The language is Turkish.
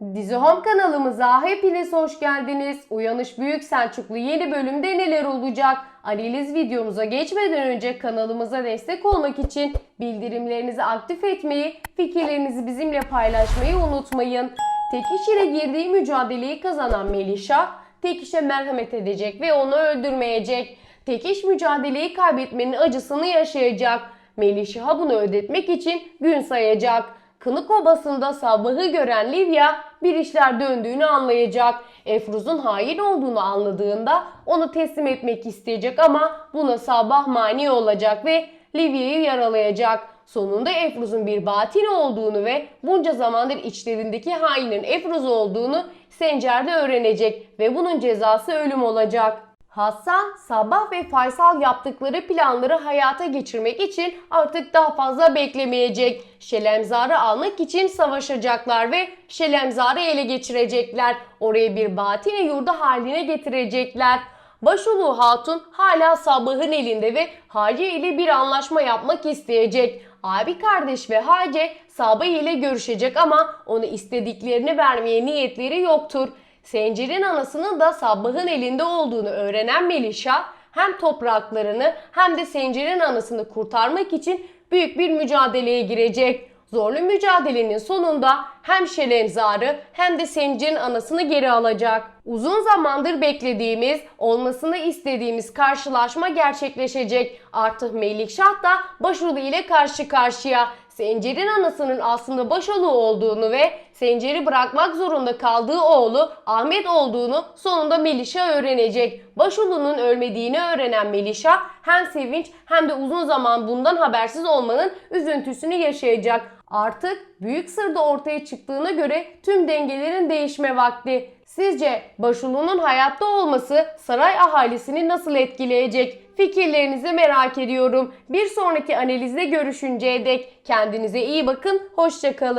Dizi Home kanalımıza hepiniz hoş geldiniz. Uyanış Büyük Selçuklu yeni bölümde neler olacak? Analiz videomuza geçmeden önce kanalımıza destek olmak için bildirimlerinizi aktif etmeyi, fikirlerinizi bizimle paylaşmayı unutmayın. Tek iş ile girdiği mücadeleyi kazanan Melişa, tek işe merhamet edecek ve onu öldürmeyecek. Tek iş mücadeleyi kaybetmenin acısını yaşayacak. Melişa bunu ödetmek için gün sayacak. Kınık obasında sabahı gören Livia bir işler döndüğünü anlayacak. Efruz'un hain olduğunu anladığında onu teslim etmek isteyecek ama buna sabah mani olacak ve Livia'yı yaralayacak. Sonunda Efruz'un bir batin olduğunu ve bunca zamandır içlerindeki hainin Efruz olduğunu Sencer de öğrenecek ve bunun cezası ölüm olacak. Hasan, Sabah ve Faysal yaptıkları planları hayata geçirmek için artık daha fazla beklemeyecek. Şelemzar'ı almak için savaşacaklar ve Şelemzar'ı ele geçirecekler. Orayı bir batine yurdu haline getirecekler. Başulu Hatun hala Sabah'ın elinde ve Hace ile bir anlaşma yapmak isteyecek. Abi kardeş ve Hace Sabah ile görüşecek ama onu istediklerini vermeye niyetleri yoktur. Sencer'in anasının da Sabbah'ın elinde olduğunu öğrenen Melişa hem topraklarını hem de Sencer'in anasını kurtarmak için büyük bir mücadeleye girecek. Zorlu mücadelenin sonunda hem Şelemzar'ı hem de Sencer'in anasını geri alacak. Uzun zamandır beklediğimiz, olmasını istediğimiz karşılaşma gerçekleşecek. Artık Melikşah da Başulu ile karşı karşıya. Sencer'in anasının aslında Başolu olduğunu ve Sencer'i bırakmak zorunda kaldığı oğlu Ahmet olduğunu sonunda Melişa öğrenecek. Başolu'nun ölmediğini öğrenen Melişa hem sevinç hem de uzun zaman bundan habersiz olmanın üzüntüsünü yaşayacak. Artık büyük sır da ortaya çıktığına göre tüm dengelerin değişme vakti. Sizce Başulu'nun hayatta olması saray ahalisini nasıl etkileyecek? Fikirlerinizi merak ediyorum. Bir sonraki analizde görüşünceye dek kendinize iyi bakın, hoşçakalın.